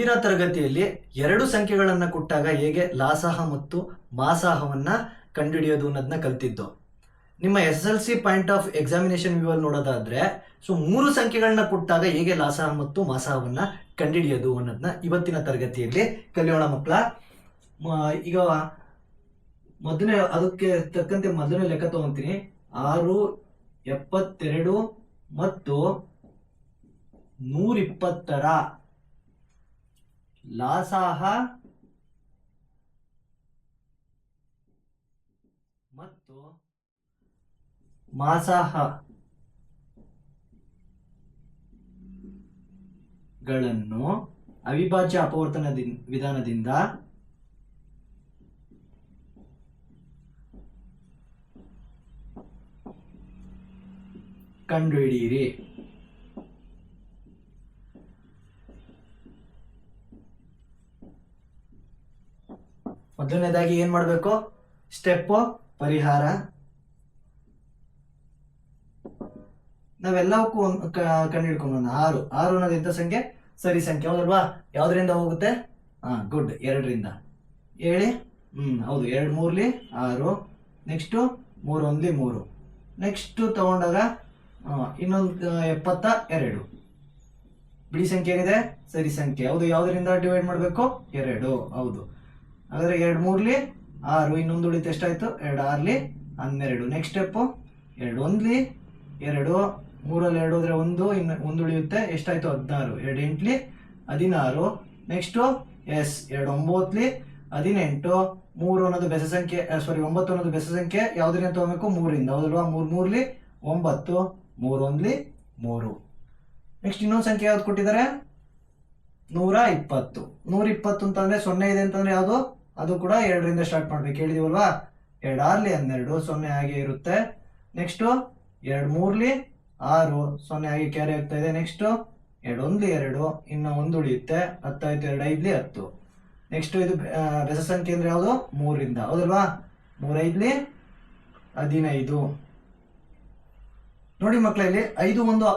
ಇಂದಿನ ತರಗತಿಯಲ್ಲಿ ಎರಡು ಸಂಖ್ಯೆಗಳನ್ನು ಕೊಟ್ಟಾಗ ಹೇಗೆ ಲಾಸಾಹ ಮತ್ತು ಮಾಸಾಹವನ್ನು ಕಂಡುಹಿಡಿಯೋದು ಅನ್ನೋದನ್ನ ಕಲ್ತಿದ್ದು. ನಿಮ್ಮ S L C point of examination view ಅಲ್ಲಿ ನೋಡೋದಾದ್ರೆ, ಸೊ ಮೂರು ಸಂಖ್ಯೆಗಳನ್ನ ಕೊಟ್ಟಾಗ ಹೇಗೆ ಲಾಸಾಹ ಮತ್ತು ಮಾಸಾಹವನ್ನ ಕಂಡುಹಿಡಿಯೋದು ಅನ್ನೋದನ್ನ ಇವತ್ತಿನ ತರಗತಿಯಲ್ಲಿ ಕಲಿಯೋಣ ಮಕ್ಕಳ. ಈಗ ಮೊದಲನೇ, ಅದಕ್ಕೆ ತಕ್ಕಂತೆ ಮೊದಲನೇ ಲೆಕ್ಕ ತಗೊಂತೀನಿ. ಆರು, ಎಪ್ಪತ್ತೆರಡು ಮತ್ತು ನೂರಿಪ್ಪತ್ತರ. ಲಾಸಾಹ ಮತ್ತು ಮಾಸಾಹ ಗಳನ್ನು ಅವಿಭಾಜ್ಯ ಅಪವರ್ತನ ವಿಧಾನದಿಂದ ಕಂಡುಹಿಡಿಯಿರಿ. ಮೊದಲನೇದಾಗಿ ಏನು ಮಾಡಬೇಕು? ಸ್ಟೆಪ್ ಪರಿಹಾರ. ನಾವೆಲ್ಲವಕ್ಕೂ ಒಂದು ಕ- ಕಂಡುಹಿಡ್ಕೊಂಡು ಆರು. ಆರು ಅನ್ನೋದು ಎಂಥ ಸಂಖ್ಯೆ? ಸರಿ ಸಂಖ್ಯೆ. ಹೌದಲ್ವಾ ಯಾವ್ದ್ರಿಂದ ಹೋಗುತ್ತೆ? ಹಾ ಗುಡ್ ಎರಡರಿಂದ. ಹೇಳಿ ಹ್ಮ್, ಹೌದು. ಎರಡು, ಮೂರ್ಲಿ, ಆರು. ನೆಕ್ಸ್ಟ್ ಮೂರು, ಒಂದ್ಲಿ, ಮೂರು. ನೆಕ್ಸ್ಟ್ ತಗೊಂಡಾಗ ಇನ್ನೊಂದು ಎಪ್ಪತ್ತ ಎರಡು. ಬಿಡಿ ಸಂಖ್ಯೆ ಏನಿದೆ ಸರಿ ಸಂಖ್ಯೆ. ಹೌದು, ಯಾವ್ದರಿಂದ ಡಿವೈಡ್ ಮಾಡಬೇಕು? ಎರಡು. ಹೌದು. ಹಾಗಾದ್ರೆ ಎರಡು ಮೂರ್ಲಿ ಆರು, ಇನ್ನೊಂದು ಉಳಿತು ಎಷ್ಟಾಯ್ತು? ಎರಡು ಆರ್ಲಿ ಹನ್ನೆರಡು. ನೆಕ್ಸ್ಟ್ ಸ್ಟೆಪ್ ಎರಡು ಒಂದ್ಲಿ, ಎರಡು ಮೂರಲ್ಲಿ ಎರಡು ಹೋದ್ರೆ ಒಂದು, ಇನ್ನು ಒಂದು ಉಳಿಯುತ್ತೆ. ಎಷ್ಟಾಯ್ತು? ಹದಿನಾರು. ಎರಡು ಎಂಟ್ಲಿ, ಹದಿನಾರು. ನೆಕ್ಸ್ಟು ಎಸ್, ಎರಡು ಒಂಬತ್ತಲಿ ಹದಿನೆಂಟು. ಮೂರು ಅನ್ನೋದು ಬೆಸ ಸಂಖ್ಯೆ ಸಾರಿ ಒಂಬತ್ತು ಅನ್ನೋದು ಬೆಸ ಸಂಖ್ಯೆ. ಯಾವ್ದ್ರಿಂದ ತಗೋಬೇಕು ಮೂರಿಂದ. ಹೌದಲ್ವಾ? ಮೂರು ಮೂರ್ಲಿ, ಒಂಬತ್ತು. ಮೂರು ಒಂದ್ಲಿ, ಮೂರು. ನೆಕ್ಸ್ಟ್ ಇನ್ನೊಂದು ಸಂಖ್ಯೆ ಯಾವ್ದು ಕೊಟ್ಟಿದ್ದಾರೆ? ನೂರ ಇಪ್ಪತ್ತು. ನೂರ ಇಪ್ಪತ್ತು ಅಂತಂದ್ರೆ ಸೊನ್ನೆ ಇದೆ ಅಂತಂದ್ರೆ ಯಾವುದು? ಅದು ಕೂಡ ಎರಡರಿಂದ ಸ್ಟಾರ್ಟ್ ಮಾಡ್ಬೇಕು. ಹೇಳಿದೀವಲ್ವಾ? ಎರಡು ಆರ್ಲಿ ಹನ್ನೆರಡು ಸೊನ್ನೆ ಹಾಗೆ ಇರುತ್ತೆ. ನೆಕ್ಸ್ಟ್ ಎರಡು ಮೂರ್ಲಿ ಆರು ಸೊನ್ನೆ ಹಾಗೆ ಕ್ಯಾರಿ ಆಗ್ತಾ ಇದೆ. ನೆಕ್ಸ್ಟ್ ಎರಡು ಒಂದ್ಲಿ ಎರಡು, ಇನ್ನು ಒಂದು ಉಳಿಯುತ್ತೆ. ಹತ್ತಾಯ್ತು, ಎರಡು ಐದ್ಲಿ ಹತ್ತು. ನೆಕ್ಸ್ಟ್ ಇದು ಬೆಸ ಸಂಖ್ಯೆ ಅಂದ್ರೆ ಯಾವುದು? ಮೂರಿಂದ. ಹೌದಲ್ವಾ? ಮೂರೈದ್ಲಿ ಹದಿನೈದು. ನೋಡಿ ಮಕ್ಕಳ ಇಲ್ಲಿ ಐದು ಒಂದು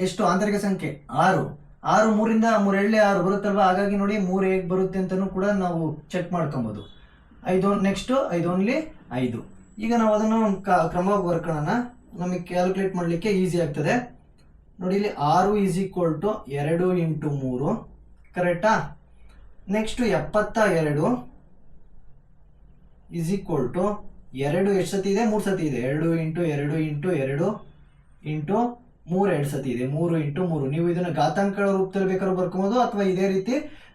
ಎಷ್ಟು? ಆಂತರಿಕ ಸಂಖ್ಯೆ ಆರು. ಆರು ಮೂರಿಂದ ಮೂರ್ ಎಳ್ಳೆ ಆರು ಬರುತ್ತಲ್ವಾ? ಹಾಗಾಗಿ ನೋಡಿ, ಮೂರು ಹೇಗೆ ಬರುತ್ತೆ ಅಂತಲೂ ಕೂಡ ನಾವು ಚೆಕ್ ಮಾಡ್ಕೊಬೋದು. ಐದು ನೆಕ್ಸ್ಟ್ ಐದು ಓನ್ಲಿ ಐದು. ಈಗ ನಾವು ಅದನ್ನು ಕ್ರಮವಾಗಿ ಬರ್ಕೊಳ್ಳೋಣ ನಮಗೆ ಕ್ಯಾಲ್ಕುಲೇಟ್ ಮಾಡಲಿಕ್ಕೆ ಈಸಿ ಆಗ್ತದೆ. ನೋಡಿ, ಇಲ್ಲಿ ಆರು ಈಸ್ ಈಕ್ವಲ್ ಟು ಎರಡು ಇಂಟು ಮೂರು. ಕರೆಕ್ಟಾ ನೆಕ್ಸ್ಟ್ ಎಪ್ಪತ್ತ ಎರಡು ಈಸ್ ಈಕ್ವಲ್ ಟು ಎರಡು ಎಷ್ಟು ಸತಿ ಇದೆ? ಮೂರು ಸತಿ ಇದೆ. ಎರಡು ಇಂಟು ಎರಡು ಇಂಟು ಎರಡು ಇಂಟು ಮೂರು ಎರಡು ಸತಿ ಇದೆ. ಮೂರು ಇಂಟು ಮೂರು. ನೀವು ಇದನ್ನ ಘಾತಾಂಕಗಳ ರೂಪದಲ್ಲಿ ಬೇಕಾದ್ರೂ ಬರ್ಕೊಬೋದು ಅಥವಾ ಇದೇ ರೀತಿ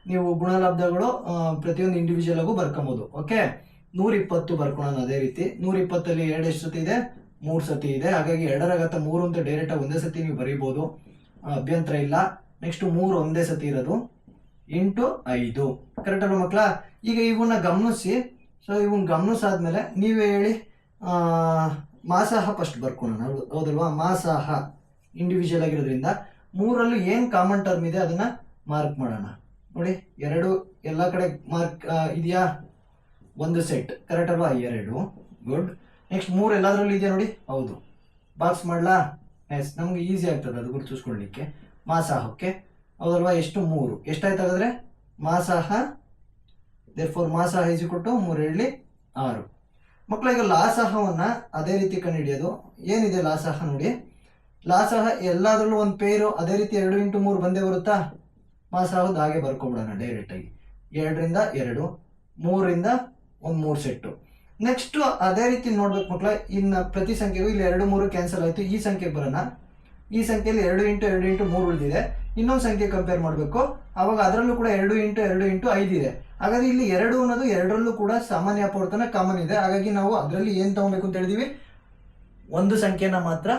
ನೀವು ಗುಣಲಬ್ಧಗಳು ಪ್ರತಿಯೊಂದು ಇಂಡಿವಿಜುವಲ್ ಆಗು ಬರ್ಕೊಬೋದು. ಓಕೆ ನೂರ ಇಪ್ಪತ್ತು ಬರ್ಕೊಳ್ಳೋಣ ಅದೇ ರೀತಿ. ನೂರ ಇಪ್ಪತ್ತಲ್ಲಿ ಎರಡು ಎಷ್ಟು ಸತಿ ಇದೆ? ಮೂರು ಸತಿ ಇದೆ. ಹಾಗಾಗಿ ಎರಡರ ಘಾತ ಮೂರು ಅಂತ ಡೈರೆಕ್ಟ್ ಆಗಿ ಒಂದೇ ಸತಿ ನೀವು ಬರೀಬಹುದು ಅಭ್ಯಂತರ ಇಲ್ಲ. ನೆಕ್ಸ್ಟ್ ಮೂರು ಒಂದೇ ಸತಿ ಇರೋದು. ಎಂಟು ಐದು. ಕರೆಕ್ಟ್ ಅಲ್ವ ಮಕ್ಕಳ? ಈಗ ಇವನ್ನ ಗಮನಿಸಿ. ಸೊ ಇವನ್ ಗಮನಿಸಾದ್ಮೇಲೆ ನೀವೇ ಹೇಳಿ ಮಾಸಾಹ ಫಸ್ಟ್ ಬರ್ಕೊಳೋಣ. ಹೌದು- ಹೌದಲ್ವಾ? ಮಾಸಾಹ. ಇಂಡಿವಿಜುವಲ್ ಆಗಿರೋದ್ರಿಂದ ಮೂರಲ್ಲೂ ಏನ್ ಕಾಮನ್ ಟರ್ಮ್ ಇದೆ ಅದನ್ನ ಮಾರ್ಕ್ ಮಾಡೋಣ. ನೋಡಿ, ಎರಡು ಎಲ್ಲ ಕಡೆ ಮಾರ್ಕ್ ಇದೆಯಾ? ಒಂದು ಸೆಟ್ ಕರೆಕ್ಟ್ ಅಲ್ವಾ? ಎರಡು. ಗುಡ್ ನೆಕ್ಸ್ಟ್ ಮೂರು ಎಲ್ಲಾದ್ರಲ್ಲೂ ಇದೆಯಾ ನೋಡಿ? ಹೌದು. ಬಾಕ್ಸ್ ಮಾಡ್ಲಾ? ಎಸ್ ನಮ್ಗೆ ಈಸಿ ಆಗ್ತದೆ ಅದು ಗುರುತಿಸ್ಕೊಳ್ಳಿಕ್ಕೆ. ಮಾಸಾಹಕ್ಕೆ ಹೌದಲ್ವಾ? ಎಷ್ಟು? ಮೂರು. ಎಷ್ಟಾಯ್ತು ಹಾಗಾದ್ರೆ? ಮಾಸಾಹ ದೇರ್ಫೋರ್ ಮಾಸಾಹ ಈಸಿ ಕೊಟ್ಟು ಮೂರು ಹೇಳಿ ಆರು. ಮಕ್ಕಳ ಈಗ ಲಾಸಹವನ್ನ ಅದೇ ರೀತಿ ಕಂಡುಹಿಡಿಯೋದು. ಏನಿದೆ ಲಾಸಾಹ ನೋಡಿ? ಲಾಸಹ ಎಲ್ಲಾದ್ರಲ್ಲೂ ಒಂದು ಪೇರು ಅದೇ ರೀತಿ ಎರಡು ಇಂಟು ಮೂರು ಬಂದೇ ಬರುತ್ತಾ? ಮಾಸಾಹದ ಹಾಗೆ ಬರ್ಕೊಬಿಡೋಣ ಡೈರೆಕ್ಟ್ ಆಗಿ. ಎರಡರಿಂದ ಎರಡು, ಮೂರರಿಂದ ಒಂದು ಮೂರು ಸೆಟ್ಟು. ನೆಕ್ಸ್ಟ್ ಅದೇ ರೀತಿ ನೋಡ್ಬೇಕು ಮಕ್ಕಳ ಇನ್ನು ಪ್ರತಿ ಸಂಖ್ಯೆಗೂ ಇಲ್ಲಿ ಎರಡು ಮೂರು ಕ್ಯಾನ್ಸಲ್ ಆಯ್ತು, ಈ ಸಂಖ್ಯೆ ಬರೋಣ. ಈ ಸಂಖ್ಯೆಯಲ್ಲಿ ಎರಡು ಇಂಟು ಎರಡು ಇಂಟು ಮೂರು ಉಳಿದಿದೆ. ಇನ್ನೊಂದು ಸಂಖ್ಯೆ ಕಂಪೇರ್ ಮಾಡಬೇಕು. ಅವಾಗ ಅದರಲ್ಲೂ ಕೂಡ ಎರಡು ಇಂಟು ಎರಡು ಇಂಟು ಐದು ಇದೆ. ಹಾಗಾಗಿ ಇಲ್ಲಿ ಎರಡು ಅನ್ನೋದು ಎರಡರಲ್ಲೂ ಕೂಡ ಸಾಮಾನ್ಯ ಅಪವರ್ತನ ಕಾಮನ್ ಇದೆ. ಹಾಗಾಗಿ ನಾವು ಅದರಲ್ಲಿ ಏನು ತಗೊಬೇಕು ಅಂತ ಹೇಳಿದೀವಿ? ಒಂದು ಸಂಖ್ಯೆನ ಮಾತ್ರ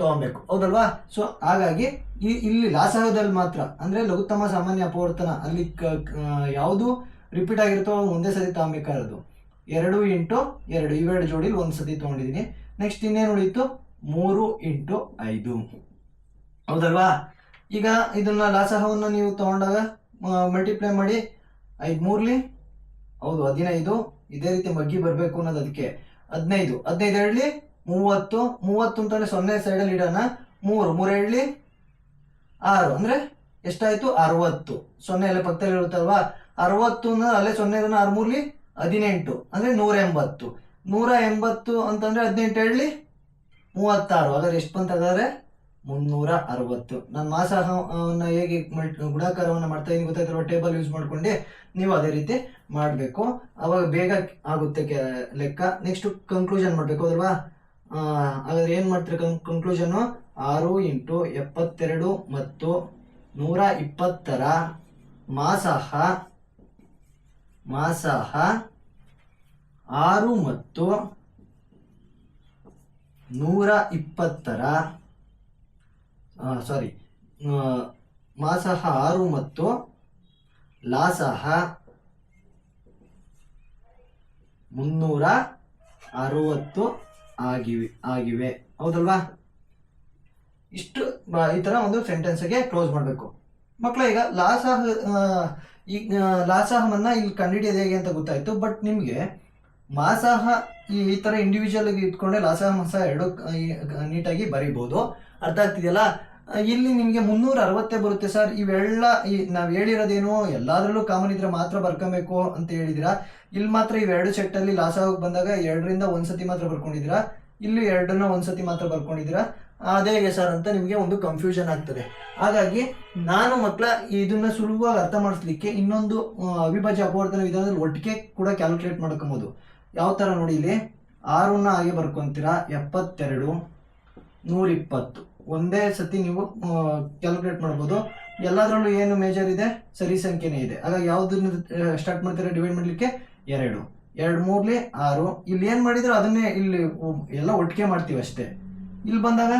ತಗೊಬೇಕು ಹೌದಲ್ವಾ? ಸೊ ಹಾಗಾಗಿ ಈ ಇಲ್ಲಿ ಲಾಸಹದಲ್ಲಿ ಮಾತ್ರ, ಅಂದ್ರೆ ಲಘುತ್ತಮ ಸಾಮಾನ್ಯ ಅಪವರ್ತನ, ಅಲ್ಲಿ ಯಾವುದು ರಿಪೀಟ್ ಆಗಿರುತ್ತೋ ಒಂದೇ ಸತಿ ತಗೊಬೇಕಾರದು ಎರಡು ಇಂಟು ಎರಡು ಇವೆರಡು ಜೋಡಿಲಿ ಒಂದು ಸತಿ ತಗೊಂಡಿದ್ದೀನಿ ನೆಕ್ಸ್ಟ್ ಇನ್ನೇನು ಉಳಿಯಿತು? ಮೂರು ಇಂಟು ಐದು. ಹೌದಲ್ವಾ? ಈಗ ಇದನ್ನ ಲಾಸಹವನ್ನು ನೀವು ತಗೊಂಡಾಗ ಮಲ್ಟಿಪ್ಲೈ ಮಾಡಿ, ಐದು ಮೂರ್ಲಿ? ಹೌದು, ಹದಿನೈದು. ಇದೇ ರೀತಿ ಮಗ್ಗಿ ಬರಬೇಕು ಅನ್ನೋದು ಅದಕ್ಕೆ. ಹದಿನೈದು. ಹದಿನೈದು ಎರಡ್ಲಿ ಮೂವತ್ತು ಮೂವತ್ತು ಅಂತಾನೆ ಸೊನ್ನೆ ಸೈಡಲ್ಲಿ ಇಡೋಣ. ಮೂರು ಮೂರು ಹೇಳಿ ಆರು. ಅಂದ್ರೆ ಎಷ್ಟಾಯ್ತು? ಅರವತ್ತು. ಸೊನ್ನೆ ಅಲ್ಲೇ ಪಕ್ಕದಲ್ಲಿ ಇರುತ್ತಲ್ವಾ? ಅರವತ್ತು ಅಂದ್ರೆ ಅಲ್ಲೇ ಸೊನ್ನೆ ಇರೋನ ಆರು ಮೂರ್ಲಿ ಹದಿನೆಂಟು. ಅಂದ್ರೆ ನೂರ ಎಂಬತ್ತು. ನೂರ ಎಂಬತ್ತು ಅಂತಂದ್ರೆ ಹದಿನೆಂಟು ಹೇಳಿ ಮೂವತ್ತಾರು. ಹಾಗಾದ್ರೆ ಎಷ್ಟು ಬಂತ ಹಾಗಾದ್ರೆ? ಮುನ್ನೂರ ಅರವತ್ತು. ನಾನು ಮಾಸಾಹವನ್ನು ಹೇಗೆ ಗುಣಾಕಾರವನ್ನು ಮಾಡ್ತಾ ಇದ್ದೀನಿ ಗೊತ್ತಾಯ್ತಿರುವ ಟೇಬಲ್ ಯೂಸ್ ಮಾಡ್ಕೊಂಡು. ನೀವು ಅದೇ ರೀತಿ ಮಾಡಬೇಕು. ಅವಾಗ ಬೇಗ ಆಗುತ್ತೆ ಲೆಕ್ಕ. ನೆಕ್ಸ್ಟ್ ಕನ್ಕ್ಲೂಷನ್ ಮಾಡಬೇಕು, ಅಲ್ವಾ? ಹಾಗಾದ್ರೆ ಏನ್ ಮಾಡ್ತೀರಿ? ಕನ್ಕ್ಲೂಷನ್ ಆರು ಇಂಟು ಎಪ್ಪತ್ತೆರಡು ಮತ್ತು ನೂರ ಇಪ್ಪತ್ತರ ಮಾಸಹ ಮಾಸಹ ಆರು ಮತ್ತು ನೂರ ಇಪ್ಪತ್ತರ ಸಾರಿ ಮಾಸಹ ಆರು ಮತ್ತು ಲಾಸಹ ಮುನ್ನೂರ ಅರವತ್ತು ಆಗಿವೆ ಆಗಿವೆ. ಹೌದಲ್ವಾ? ಇಷ್ಟು ಈ ತರ ಒಂದು ಸೆಂಟೆನ್ಸ್ಗೆ ಕ್ಲೋಸ್ ಮಾಡಬೇಕು. ಮಕ್ಕಳ ಈಗ ಲಾಸಾಹ ಈ ಆ, ಇಲ್ಲಿ ಕಂಡುಹಿಡಿಯೋದು ಹೇಗೆ ಅಂತ ಗೊತ್ತಾಯ್ತು ಬಟ್ ನಿಮಗೆ ಮಾಸಾಹ ಈ ಈ ತರ ಇಂಡಿವಿಜುವಲ್ ಇಟ್ಕೊಂಡೆ ಲಾಸಾಹ ಮಾಸ ಎರಡು ನೀಟಾಗಿ ಬರೀಬಹುದು ಅರ್ಥ ಆಗ್ತಿದೆಯಲ್ಲ? ಇಲ್ಲಿ ನಿಮಗೆ ಮುನ್ನೂರ ಅರವತ್ತೇ ಬರುತ್ತೆ ಸರ್. ಇವೆಲ್ಲ ಈ ನಾವು ಹೇಳಿರೋದೇನು ಎಲ್ಲಾದ್ರಲ್ಲೂ ಕಾಮನ್ ಇದ್ರೆ ಮಾತ್ರ ಬರ್ಕೋಬೇಕು ಅಂತ ಹೇಳಿದಿರಾ. ಇಲ್ಲಿ ಮಾತ್ರ ಇವೆರಡು ಸೆಟ್ ಅಲ್ಲಿ ಲಾಸ್ ಆಗೋಕೆ ಬಂದಾಗ ಎರಡರಿಂದ ಒಂದ್ಸತಿ ಮಾತ್ರ ಬರ್ಕೊಂಡಿದ್ದೀರಾ ಇಲ್ಲಿ ಎರಡನ್ನ ಒಂದ್ಸತಿ ಮಾತ್ರ ಬರ್ಕೊಂಡಿದ್ದೀರಾ ಅದೇ ಹೇಗೆ ಸರ್ ಅಂತ ನಿಮಗೆ ಒಂದು ಕನ್ಫ್ಯೂಷನ್ ಆಗ್ತದೆ. ಹಾಗಾಗಿ ನಾನು ಮಕ್ಕಳ ಇದನ್ನ ಸುಲಭವಾಗಿ ಅರ್ಥ ಮಾಡಿಸ್ಲಿಕ್ಕೆ ಇನ್ನೊಂದು ಅವಿಭಾಜ್ಯ ಅಪವರ್ತನ ವಿಧಾನದಲ್ಲಿ ಒಟ್ಟಿಗೆ ಕೂಡ ಕ್ಯಾಲ್ಕುಲೇಟ್ ಮಾಡ್ಕೊಬೋದು. ಯಾವ ತರ ನೋಡಿ ಇಲ್ಲಿ? ಆರನ್ನ ಹಾಗೆ ಬರ್ಕೊಂತೀರಾ. ಎಪ್ಪತ್ತೆರಡು, ನೂರಿಪ್ಪತ್ತು. ಒಂದೇ ಸತಿ ನೀವು ಕ್ಯಾಲ್ಕುಲೇಟ್ ಮಾಡ್ಬೋದು. ಎಲ್ಲದರಲ್ಲೂ ಏನು ಮೇಜರ್ ಇದೆ? ಸರಿ ಸಂಖ್ಯೆನೇ ಇದೆ. ಹಾಗಾಗಿ ಯಾವ್ದನ್ನ ಸ್ಟಾರ್ಟ್ ಮಾಡ್ತೀರಾ? ಡಿವೈಡ್ ಮಾಡ್ಲಿಕ್ಕೆ ಎರಡು. ಎರಡು ಮೂರ್ಲಿ ಆರು. ಇಲ್ಲಿ ಏನು ಮಾಡಿದ್ರು? ಅದನ್ನೇ ಇಲ್ಲಿ ಎಲ್ಲ ಒಟ್ಟಿಗೆ ಮಾಡ್ತೀವಿ ಅಷ್ಟೇ. ಇಲ್ಲಿ ಬಂದಾಗ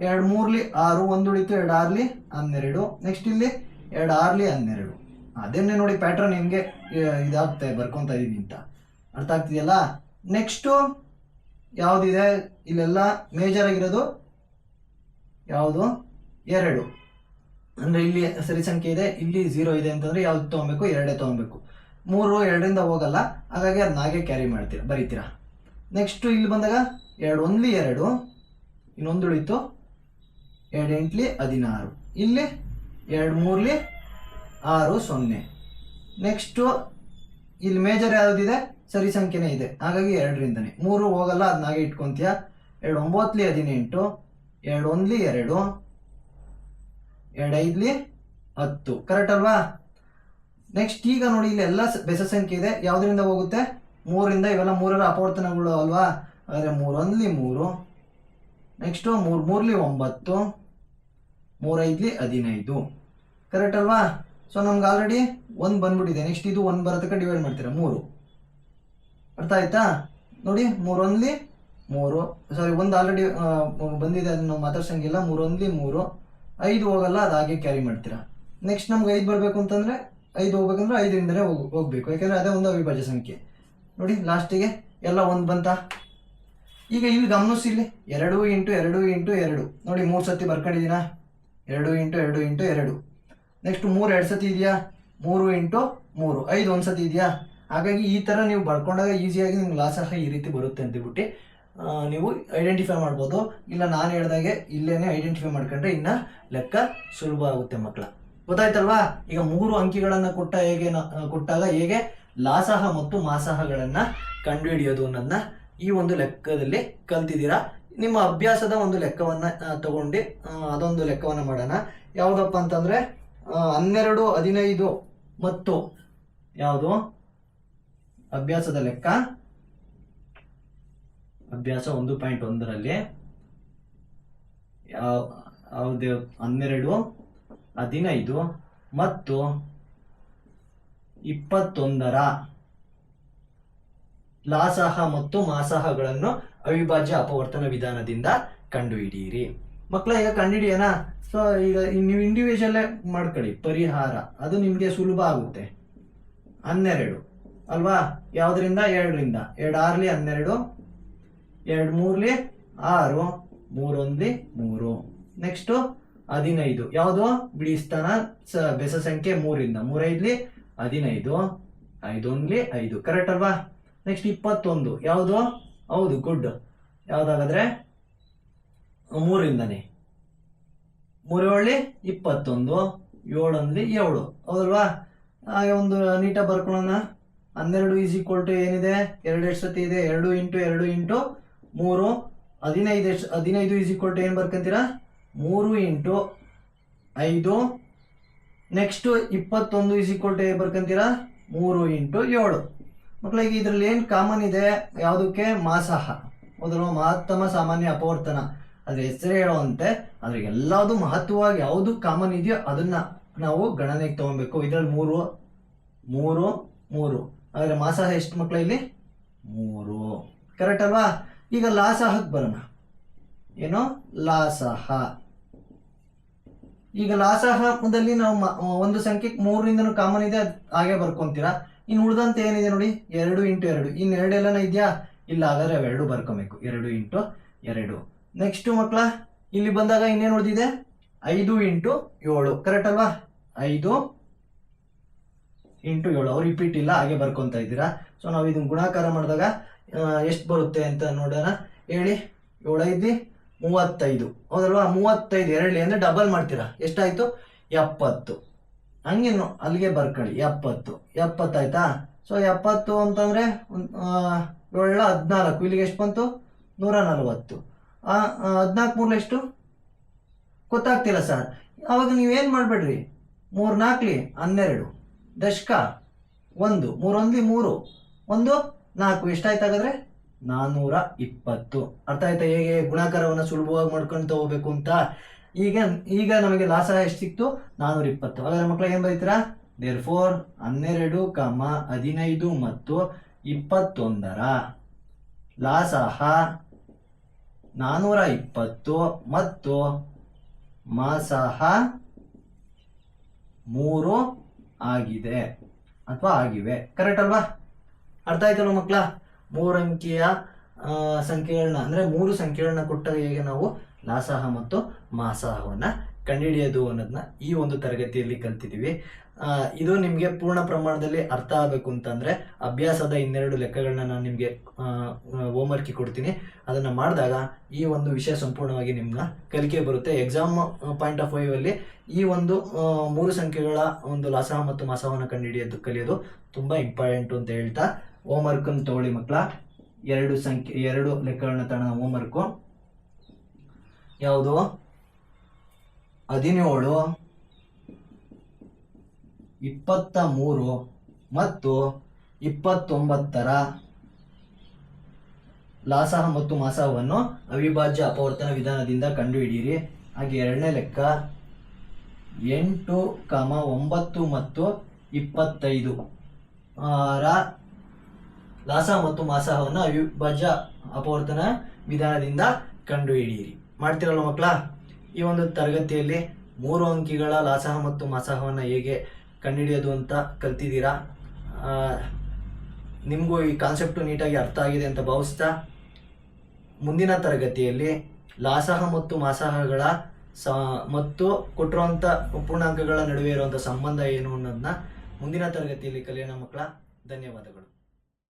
ಎರಡು ಮೂರ್ಲಿ ಆರು, ಒಂದು ಉಳಿತು ಎರಡು ಆರ್ಲಿ ಹನ್ನೆರಡು. ನೆಕ್ಸ್ಟ್ ಇಲ್ಲಿ ಎರಡು ಆರ್ಲಿ ಹನ್ನೆರಡು. ಅದನ್ನೇ ನೋಡಿ ಪ್ಯಾಟ್ರನ್ ಹೆಂಗೆ ಇದಾಗ್ತಾ ಬರ್ಕೊಂತ ಇದೀನಿ ಅಂತ. ಅರ್ಥ ಆಗ್ತಿದೆಯಲ್ಲ? ನೆಕ್ಸ್ಟು ಯಾವ್ದಿದೆ? ಇಲ್ಲೆಲ್ಲ ಮೇಜರ್ ಆಗಿರೋದು ಯಾವುದು? ಎರಡು. ಅಂದ್ರೆ ಇಲ್ಲಿ ಸರಿ ಸಂಖ್ಯೆ ಇದೆ, ಇಲ್ಲಿ ಝೀರೋ ಇದೆ ಅಂತಂದ್ರೆ ಯಾವ್ದು ತಗೊಬೇಕು? ಎರಡೇ ತಗೊಬೇಕು. ಮೂರು ಎರಡರಿಂದ ಹೋಗಲ್ಲ, ಹಾಗಾಗಿ ಅದನ್ನ ಹಾಗೆ ಕ್ಯಾರಿ ಮಾಡ್ತೀರಾ, ಬರೀತೀರಾ? ನೆಕ್ಸ್ಟ್ ಇಲ್ಲಿ ಬಂದಾಗ ಎರಡು, ಒಂದ್ಲಿ ಎರಡು, ಇನ್ನೊಂದು ಉಳಿತು ಎರಡು ಎಂಟ್ಲಿ ಹದಿನಾರು. ಇಲ್ಲಿ ಎರಡು, ಮೂರ್ಲಿ ಆರು, ಸೊನ್ನೆ. ನೆಕ್ಸ್ಟು ಇಲ್ಲಿ ಮೇಜರ್ ಯಾವುದಿದೆ? ಸರಿ ಸಂಖ್ಯೆನೇ ಇದೆ, ಹಾಗಾಗಿ ಎರಡರಿಂದನೇ. ಮೂರು ಹೋಗಲ್ಲ ಅದನ್ನ ಇಟ್ಕೊತೀಯ ಇಟ್ಕೊಂತೀಯ. ಎರಡು ಒಂಬತ್ತಲಿ ಹದಿನೆಂಟು ಎರಡು ಒಂದ್ಲಿ ಎರಡು. ಎರಡೈದ್ಲಿ ಹತ್ತು. ಕರೆಕ್ಟ್ ಅಲ್ವಾ? ನೆಕ್ಸ್ಟ್ ಈಗ ನೋಡಿ ಇಲ್ಲಿ ಎಲ್ಲ ಬೆಸ ಸಂಖ್ಯೆ ಇದೆ. ಯಾವುದರಿಂದ ಹೋಗುತ್ತೆ? ಮೂರಿಂದ. ಇವೆಲ್ಲ ಮೂರರ ಅಪವರ್ತನಗಳು ಅಲ್ವಾ? ಆದರೆ ಮೂರೊಂದ್ಲಿ ಮೂರು. ನೆಕ್ಸ್ಟು ಮೂರು, ಮೂರ್ಲಿ ಒಂಬತ್ತು. ಮೂರೈದ್ಲಿ ಹದಿನೈದು. ಕರೆಕ್ಟ್ ಅಲ್ವಾ? ಸೊ ನಮ್ಗೆ ಆಲ್ರೆಡಿ ಒಂದು ಬಂದ್ಬಿಟ್ಟಿದೆ. ನೆಕ್ಸ್ಟ್ ಇದು ಒಂದು ಬರತಕ್ಕ ಡಿವೈಡ್ ಮಾಡ್ತೀರಾ? ಮೂರು. ಅರ್ಥ ಆಯ್ತಾ? ನೋಡಿ ಮೂರೊಂದ್ಲಿ ಮೂರು. ಸಾರಿ ಒಂದು ಆಲ್ರೆಡಿ ಬಂದಿದೆ ಅದನ್ನ ನಾವು ಮಾತಾಡ್ಸಂಗಿಲ್ಲ. ಮೂರೊಂದ್ಲಿ ಮೂರು. ಐದು ಹೋಗಲ್ಲ ಅದು ಹಾಗೆ ಕ್ಯಾರಿ ಮಾಡ್ತೀರಾ. ನೆಕ್ಸ್ಟ್ ನಮ್ಗೆ ಐದು ಬರಬೇಕು ಅಂತಂದ್ರೆ ಐದು ಹೋಗ್ಬೇಕಂದ್ರೆ ಐದರಿಂದಲೇ ಹೋಗ್ ಹೋಗ್ಬೇಕು. ಯಾಕಂದ್ರೆ ಅದೇ ಒಂದು ಅವಿಭಾಜ್ಯ ಸಂಖ್ಯೆ. ನೋಡಿ ಲಾಸ್ಟಿಗೆ ಎಲ್ಲ ಒಂದು ಬಂತ? ಈಗ ಇಲ್ಲಿ ಗಮನಿಸಿ ಇಲ್ಲಿ. ಎರಡು ಇಂಟು ಎರಡು ಇಂಟು ಎರಡು. ನೋಡಿ ಮೂರು ಸತಿ ಬರ್ಕೊಂಡಿದ್ದೀನಾ? ಎರಡು ಇಂಟು ಎರಡು ಇಂಟು ಎರಡು. ನೆಕ್ಸ್ಟ್ ಮೂರು ಎರಡು ಸತಿ ಇದೆಯಾ? ಮೂರು ಇಂಟು ಮೂರು. ಐದು ಒಂದು ಸತಿ ಇದೆಯಾ? ಹಾಗಾಗಿ ಈ ಥರ ನೀವು ಬರ್ಕೊಂಡಾಗ ಈಸಿಯಾಗಿ ನಿಮ್ಗೆ ಲಾಸಹ ಈ ರೀತಿ ಬರುತ್ತೆ ಅಂತ ಆ, ನೀವು ಐಡೆಂಟಿಫೈ ಮಾಡ್ಬೋದು. ಇಲ್ಲ ನಾನು ಹೇಳ್ದಾಗೆ ಇಲ್ಲೇನೆ ಐಡೆಂಟಿಫೈ ಮಾಡ್ಕೊಂಡ್ರೆ ಇನ್ನ ಲೆಕ್ಕ ಸುಲಭ ಆಗುತ್ತೆ ಮಕ್ಕಳ. ಗೊತ್ತಾಯ್ತಲ್ವಾ? ಈಗ ಮೂರು ಅಂಕಿಗಳನ್ನು ಕೊಟ್ಟ ಹೇಗೆ ಕೊಟ್ಟಾಗ ಹೇಗೆ? ಲಾಸಹ ಮತ್ತು ಮಾಸಹಗಳನ್ನು ಕಂಡುಹಿಡಿಯೋದು ಅನ್ನೋದನ್ನ ಈ ಒಂದು ಲೆಕ್ಕದಲ್ಲಿ ಕಲ್ತಿದ್ದೀರಾ? ನಿಮ್ಮ ಅಭ್ಯಾಸದ ಒಂದು ಲೆಕ್ಕವನ್ನ ತಗೊಂಡು ಅದೊಂದು ಲೆಕ್ಕವನ್ನ ಮಾಡೋಣ. ಯಾವುದಪ್ಪ ಅಂತಂದ್ರೆ ಹನ್ನೆರಡು, ಹದಿನೈದು ಮತ್ತು ಯಾವುದು? ಅಭ್ಯಾಸದ ಲೆಕ್ಕ. ಅಭ್ಯಾಸ ಒಂದು ಪಾಯಿಂಟ್ ಒಂದರಲ್ಲಿ. ಹನ್ನೆರಡು, ಹದಿನೈದು ಮತ್ತು ಇಪ್ಪತ್ತೊಂದರ ಲಾಸಾಹ ಮತ್ತು ಮಾಸಹಗಳನ್ನು ಅವಿಭಾಜ್ಯ ಅಪವರ್ತನ ವಿಧಾನದಿಂದ ಕಂಡುಹಿಡಿಯಿರಿ. ಮಕ್ಕಳ, ಈಗ ಕಂಡುಹಿಡಿಯೋಣ ಸೊ, ಈಗ ನೀವು ಇಂಡಿವಿಜುವಲ್ಲೇ ಮಾಡ್ಕೊಳ್ಳಿ. ಪರಿಹಾರ, ಅದು ನಿಮಗೆ ಸುಲಭ ಆಗುತ್ತೆ. ಹನ್ನೆರಡು, ಅಲ್ವಾ? ಯಾವುದರಿಂದ? ಎರಡರಿಂದ. ಎರಡು ಆರ್ಲಿ ಹನ್ನೆರಡು ಎರಡು ಮೂರ್ಲಿ ಆರು, ಮೂರೊಂದ್ಲಿ ಮೂರು. ನೆಕ್ಸ್ಟ್ ಹದಿನೈದು. ಯಾವುದು? ಬಿಡಿ ಸ್ಥಾನ ಬೆಸ ಸಂಖ್ಯೆ ಮೂರಿಂದ. ಮೂರೈದ್ಲಿ ಹದಿನೈದು, ಐದೊಂದ್ಲಿ ಐದು. ಕರೆಕ್ಟ್ ಅಲ್ವಾ? ನೆಕ್ಸ್ಟ್ ಇಪ್ಪತ್ತೊಂದು. ಯಾವುದು? ಹೌದು ಗುಡ್ ಯಾವ್ದಾಗಾದ್ರೆ? ಮೂರಿಂದನೇ. ಮೂರೇಳಿ ಇಪ್ಪತ್ತೊಂದು, ಏಳೊಂದ್ಲಿ ಏಳು. ಹೌದಲ್ವಾ? ಹಾಗೆ ಒಂದು ನೀಟಾಗಿ ಬರ್ಕೊಳ್ಳೋಣ ಹನ್ನೆರಡು ಈಸ್ ಈಕ್ವಲ್ ಟು ಏನಿದೆ? ಎರಡು ಎಷ್ಟು ಸತಿ ಇದೆ? ಎರಡು ಇಂಟು ಎರಡು ಇಂಟು ಮೂರು, ಹದಿನೈದು ಎಷ್ಟು, ಹದಿನೈದು ಈಸ್ ಈಕ್ವಲ್ ಟು ಏನು ಬರ್ಕೊಂತೀರಾ? ಮೂರು ಇಂಟು ಐದು. ನೆಕ್ಸ್ಟು ಇಪ್ಪತ್ತೊಂದು ಈಸ್ ಈಕ್ವಲ್ ಟು ಬರ್ಕೊಂತೀರಾ? ಮೂರು ಇಂಟು ಏಳು. ಮಕ್ಕಳಿಗೆ ಇದರಲ್ಲಿ ಏನು ಕಾಮನ್ ಇದೆ? ಯಾವುದಕ್ಕೆ? ಮಾಸಾಹ. ಮೊದಲು ಮಹತ್ತಮ, ಸಾಮಾನ್ಯ, ಅಪವರ್ತನ. ಅದ್ರ ಹೆಸರೇ ಹೇಳುವಂತೆ ಅದ್ರ ಎಲ್ಲದೂ ಮಹತ್ವವಾಗಿ ಯಾವುದು ಕಾಮನ್ ಇದೆಯೋ ಅದನ್ನ ನಾವು ಗಣನೆಗೆ ತಗೊಬೇಕು. ಇದರಲ್ಲಿ ಮೂರು ಮೂರು ಮೂರು. ಆದರೆ ಮಾಸಾಹ ಎಷ್ಟು ಮಕ್ಕಳ ಇಲ್ಲಿ ಮೂರು. ಕರೆಕ್ಟ್ ಅಲ್ವಾ? ಈಗ ಲಾಸಹಕ್ಕೆ ಬರೋಣ. ಏನು? ಲಾಸಹ. ಈಗ ಲಾಸಹದಲ್ಲಿ ನಾವು ಮ- ಒಂದು ಸಂಖ್ಯೆ ಮೂರರಿಂದನೂ ಕಾಮನ್ ಇದೆ ಹಾಗೆ ಬರ್ಕೊಂತೀರಾ? ಇನ್ನು ಉಳಿದಂತೆ ಏನಿದೆ ನೋಡಿ? ಎರಡು ಇಂಟು ಎರಡು. ಇನ್ನು ಎರಡೆಲ್ಲನ ಇದೆಯಾ? ಇಲ್ಲ, ಹಾಗಾದ್ರೆ ಅವೆರಡು ಬರ್ಕೊಬೇಕು. ಎರಡು ಇಂಟು ಎರಡು. ನೆಕ್ಸ್ಟ್ ಮಕ್ಕಳ ಇಲ್ಲಿ ಬಂದಾಗ ಇನ್ನೇನು ಉಳಿದಿದೆ? ಐದು ಇಂಟು ಏಳು. ಕರೆಕ್ಟ್ ಅಲ್ವಾ? ಐದು ಇಂಟು ಏಳು. ಅವ್ರು ರಿಪೀಟ್ ಇಲ್ಲ ಹಾಗೆ ಬರ್ಕೊತಾ ಇದ್ದೀರಾ. ಸೊ ನಾವು ಇದನ್ನ ಗುಣಾಕಾರ ಮಾಡಿದಾಗ ಎಷ್ಟು ಬರುತ್ತೆ ಅಂತ ನೋಡೋಣ. ಹೇಳಿ ಏಳೈದು ಮೂವತ್ತೈದು. ಹೌದಲ್ವಾ? ಮೂವತ್ತೈದು ಎರಡು ಅಂದರೆ ಡಬಲ್ ಮಾಡ್ತೀರಾ. ಎಷ್ಟಾಯಿತು? ಎಪ್ಪತ್ತು. ಹಂಗೇನು, ಅಲ್ಲಿಗೆ ಬರ್ಕೊಳ್ಳಿ. ಎಪ್ಪತ್ತು. ಎಪ್ಪತ್ತಾಯ್ತಾ ಸೊ ಎಪ್ಪತ್ತು ಅಂತಂದ್ರೆ ಏಳ ಹದಿನಾಲ್ಕು. ಇಲ್ಲಿಗೆ ಎಷ್ಟು ಬಂತು? ನೂರ ನಲವತ್ತು. ಹದಿನಾಲ್ಕು ಮೂರ್ಲು ಎಷ್ಟು? ಗೊತ್ತಾಗ್ತಿಲ್ಲ ಸರ್. ಅವಾಗ ನೀವೇನು ಮಾಡಬೇಡ್ರಿ? ಮೂರು ನಾಲ್ಕಲಿ ಹನ್ನೆರಡು. ದಶಕ, ಒಂದು. ಮೂರೊಂದ್ಲಿ ಮೂರು. ಒಂದು? ನಾಲ್ಕು ಎಷ್ಟಾಯ್ತು ಹಾಗಾದ್ರೆ? ನಾನೂರ ಇಪ್ಪತ್ತು. ಅರ್ಥ ಆಯ್ತಾ ಹೇಗೆ? ಗುಣಾಕಾರವನ್ನು ಸುಲಭವಾಗಿ ಮಾಡ್ಕೊಂಡು ತಗೋಬೇಕು ಅಂತ. ಈಗ ಈಗ ನಮಗೆ ಲಾಸ ಎಷ್ಟು ಸಿಕ್ತು? ನಾನೂರ ಇಪ್ಪತ್ತು. ಹಾಗಾದ್ರೆ ಮಕ್ಕಳಿಗೆ ಏನು ಬರೀತೀರಾ? ದೇರ್ ಫೋರ್ ಹನ್ನೆರಡು ಕಮ ಹದಿನೈದು ಮತ್ತು ಇಪ್ಪತ್ತೊಂದರ ಲಾಸಹ ನಾನೂರ ಇಪ್ಪತ್ತು ಮತ್ತು ಮಾಸಹ ಮೂರು ಆಗಿದೆ. ಅಥವಾ ಆಗಿವೆ. ಕರೆಕ್ಟ್ ಅಲ್ವಾ? ಅರ್ಥ ಆಯ್ತಲ್ವ ಮಕ್ಕಳ? ಮೂರಂಕಿಯ ಸಂಖ್ಯೆಗಳನ್ನ ಅಂದ್ರೆ ಮೂರು ಸಂಖ್ಯೆಗಳನ್ನ ಕೊಟ್ಟಾಗ ಹೇಗೆ ನಾವು? ಲಾಸಹ ಮತ್ತು ಮಾಸಹವನ್ನ ಕಂಡುಹಿಡಿಯೋದು ಅನ್ನೋದನ್ನ ಈ ಒಂದು ತರಗತಿಯಲ್ಲಿ ಕಲ್ತಿದ್ದೀವಿ. ಇದು ನಿಮಗೆ ಪೂರ್ಣ ಪ್ರಮಾಣದಲ್ಲಿ ಅರ್ಥ ಆಗಬೇಕು ಅಂತಂದ್ರೆ ಅಭ್ಯಾಸದ ಇನ್ನೆರಡು ಲೆಕ್ಕಗಳನ್ನ ನಾನು ನಿಮಗೆ ಹೋಮ್ವರ್ಕಿ ಕೊಡ್ತೀನಿ. ಅದನ್ನ ಮಾಡಿದಾಗ ಈ ಒಂದು ವಿಷಯ ಸಂಪೂರ್ಣವಾಗಿ ನಿಮ್ನ ಕಲಿಕೆ ಬರುತ್ತೆ. ಎಕ್ಸಾಮ್ ಪಾಯಿಂಟ್ ಆಫ್ ವ್ಯೂ ಅಲ್ಲಿ ಈ ಒಂದು ಮೂರು ಸಂಖ್ಯೆಗಳ ಒಂದು ಲಾಸಹ ಮತ್ತು ಮಾಸವನ್ನ ಕಂಡುಹಿಡಿಯೋದು, ಕಲಿಯೋದು ತುಂಬಾ ಇಂಪಾರ್ಟೆಂಟ್ ಅಂತ ಹೇಳ್ತಾ ಹೋಮ್ವರ್ಕ್ ಅನ್ನು ತಗೊಳ್ಳಿ ಮಕ್ಕಳ. ಎರಡು ಸಂಖ್ಯೆ, ಎರಡು ಲೆಕ್ಕಗಳನ್ನ ಹೋಮ್ ವರ್ಕು ಯಾವುದು? ಹದಿನೇಳು, ಇಪ್ಪತ್ತ ಮೂರು ಮತ್ತು ಇಪ್ಪತ್ತೊಂಬತ್ತರ ಲಾಸಹ ಮತ್ತು ಮಾಸವನ್ನು ಅವಿಭಾಜ್ಯ ಅಪವರ್ತನ ವಿಧಾನದಿಂದ ಕಂಡುಹಿಡಿಯಿರಿ. ಹಾಗೆ ಎರಡನೇ ಲೆಕ್ಕ, ಎಂಟು, ಕಮ, ಒಂಬತ್ತು ಮತ್ತು ಇಪ್ಪತ್ತೈದು. ಆರ ರ ಲಾಸಹ ಮತ್ತು ಮಾಸಾಹವನ್ನು ಅವಿಭಾಜ್ಯ ಅಪವರ್ತನ ವಿಧಾನದಿಂದ ಕಂಡುಹಿಡಿಯಿರಿ. ಮಾಡ್ತಿರಲ್ಲ ಮಕ್ಕಳ? ಈ ಒಂದು ತರಗತಿಯಲ್ಲಿ ಮೂರು ಅಂಕಿಗಳ ಲಾಸಹ ಮತ್ತು ಮಾಸಾಹವನ್ನು ಹೇಗೆ ಕಂಡುಹಿಡಿಯೋದು ಅಂತ ಕಲ್ತಿದ್ದೀರಾ? ನಿಮಗೂ ಈ ಕಾನ್ಸೆಪ್ಟು ನೀಟಾಗಿ ಅರ್ಥ ಆಗಿದೆ ಅಂತ ಭಾವಿಸ್ತಾ ಮುಂದಿನ ತರಗತಿಯಲ್ಲಿ ಲಾಸಹ ಮತ್ತು ಮಾಸಾಹಗಳ ಸ, ಮತ್ತು ಕೊಟ್ಟಿರುವಂಥ ಪೂರ್ಣಾಂಕಗಳ ನಡುವೆ ಇರುವಂಥ ಸಂಬಂಧ ಏನು ಅನ್ನೋದನ್ನ ಮುಂದಿನ ತರಗತಿಯಲ್ಲಿ ಕಲಿಯೋಣ ಮಕ್ಕಳ. ಧನ್ಯವಾದಗಳು.